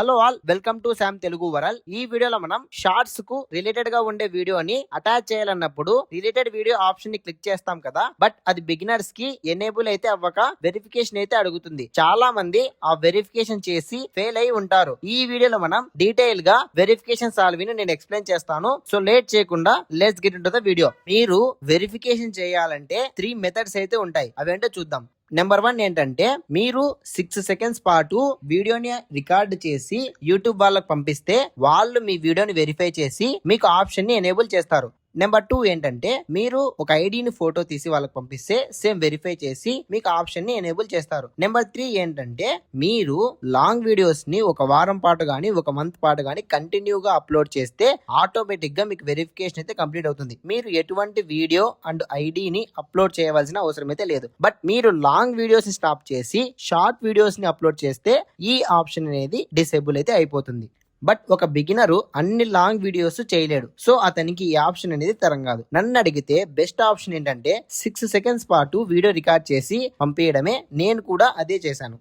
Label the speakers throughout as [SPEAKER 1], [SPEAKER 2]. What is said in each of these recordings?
[SPEAKER 1] Hello all welcome to Sam Telugu world ఈ వీడియోలో మనం షార్ట్స్కు రిలేటెడ్గా ఉండే వీడియోని అటాచ్ చేయాలన్నప్పుడు రిలేటెడ్ వీడియో ఆప్షన్ని క్లిక్ చేస్తాం కదా. బట్ అది బిగినర్స్కి ఎనేబుల్ అయితే అవ్వక వెరిఫికేషన్ అయితే అడుగుతుంది. చాలా మంది ఆ వెరిఫికేషన్ చేసి ఫెయిల్ అయి ఉంటారు. ఈ వీడియోలో మనం డీటెయిల్గా వెరిఫికేషన్ సాల్వ్ని నేను ఎక్స్ప్లెయిన్ చేస్తాను. సో లేట్ చేయకుండా let's get into the video మీరు వెరిఫికేషన్ చేయాలంటే త్రీ మెథడ్స్ అయితే ఉంటాయి. అవేంటో చూద్దాం. నెంబర్ వన్ ఏంటంటే మీరు సిక్స్ సెకండ్స్ పాటు వీడియోని రికార్డ్ చేసి యూట్యూబ్ వాళ్ళకి పంపిస్తే వాళ్ళు మీ వీడియోని వెరిఫై చేసి మీకు ఆప్షన్ని ఎనేబుల్ చేస్తారు. నెంబర్ టూ ఏంటంటే మీరు ఒక ఐడిని ఫోటో తీసి వాళ్ళకి పంపిస్తే సేమ్ వెరిఫై చేసి మీకు ఆప్షన్ని ఎనేబుల్ చేస్తారు. నెంబర్ త్రీ ఏంటంటే మీరు లాంగ్ వీడియోస్ని ఒక వారం పాటు గానీ ఒక మంత్ పాటు గానీ కంటిన్యూగా అప్లోడ్ చేస్తే ఆటోమేటిక్గా మీకు వెరిఫికేషన్ అయితే కంప్లీట్ అవుతుంది. మీరు ఎటువంటి వీడియో అండ్ ఐడిని అప్లోడ్ చేయవలసిన అవసరం అయితే లేదు. బట్ మీరు లాంగ్ వీడియోస్ని స్టాప్ చేసి షార్ట్ వీడియోస్ని అప్లోడ్ చేస్తే ఈ ఆప్షన్ అనేది డిసేబుల్ అయితే అయిపోతుంది. బట్ ఒక బిగినరు అన్ని లాంగ్ వీడియోస్ చేయలేడు. సో అతనికి ఈ ఆప్షన్ అనేది తరం కాదు. నన్ను అడిగితే బెస్ట్ ఆప్షన్ ఏంటంటే సిక్స్ సెకండ్స్ పాటు వీడియో రికార్డ్ చేసి పంపించడమే నేను కూడా అదే చేశాను.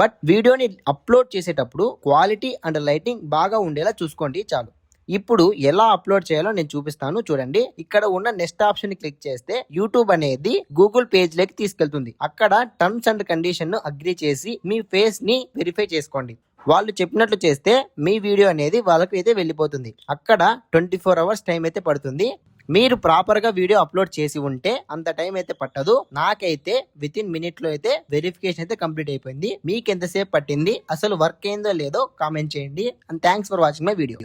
[SPEAKER 1] బట్ వీడియోని అప్లోడ్ చేసేటప్పుడు క్వాలిటీ అండ్ లైటింగ్ బాగా ఉండేలా చూసుకోండి చాలు. ఇప్పుడు ఎలా అప్లోడ్ చేయాలో నేను చూపిస్తాను చూడండి. ఇక్కడ ఉన్న నెక్స్ట్ ఆప్షన్ క్లిక్ చేస్తే యూట్యూబ్ అనేది గూగుల్ పేజ్లోకి తీసుకెళ్తుంది. అక్కడ టర్మ్స్ అండ్ కండిషన్ను అగ్రి చేసి మీ ఫేస్ని వెరిఫై చేసుకోండి. వాళ్ళు చెప్పినట్లు చేస్తే మీ వీడియో అనేది వాళ్ళకి అయితే వెళ్ళిపోతుంది. అక్కడ ట్వంటీ ఫోర్ అవర్స్ టైం అయితే పడుతుంది. మీరు ప్రాపర్గా వీడియో అప్లోడ్ చేసి ఉంటే అంత టైం అయితే పట్టదు. నాకైతే విత్ ఇన్ మినిట్లో అయితే వెరిఫికేషన్ అయితే కంప్లీట్ అయిపోయింది. మీకు ఎంతసేపు పట్టింది? అసలు వర్క్ అయిందో లేదో కామెంట్ చేయండి. And thanks for watching my video